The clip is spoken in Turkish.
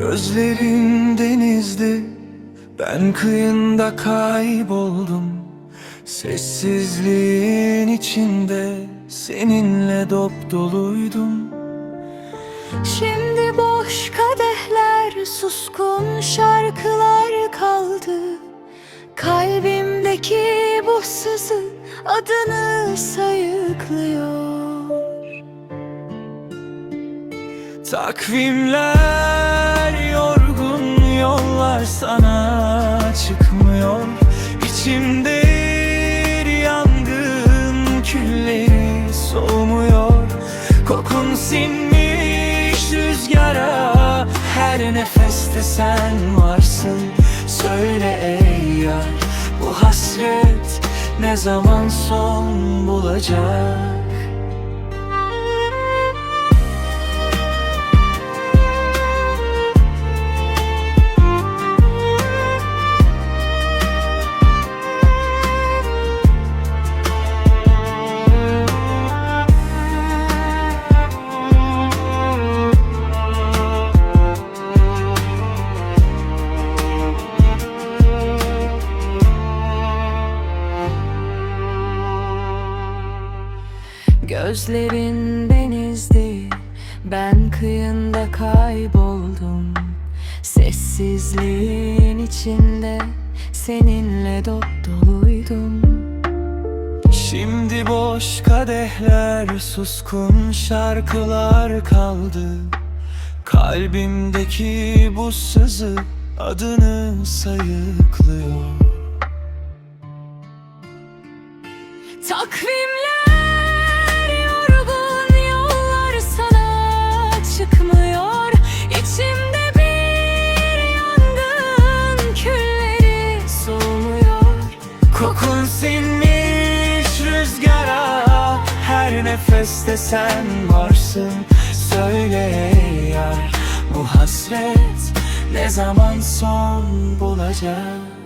Gözlerin denizdi Ben kıyında kayboldum. Sessizliğin içinde Seninle dop doluydum. Şimdi boş kadehler, suskun şarkılar kaldı. Kalbimdeki bu sızı adını sayıklıyor Takvimler yorgun yollar sana çıkmıyor. İçimde yangın külleri soğumuyor. Kokun sinmiş rüzgara her nefeste sen varsın. Söyle ey yar bu hasret ne zaman son bulacak Gözlerin denizdi Ben kıyında kayboldum. Sessizliğin içinde Seninle dop doluydum. Şimdi boş kadehler, suskun şarkılar kaldı. Kalbimdeki bu sızı adını sayıklıyor. Takvimler Kokun sinmiş rüzgara Her nefeste sen varsın. Söyle yar Bu hasret ne zaman son bulacak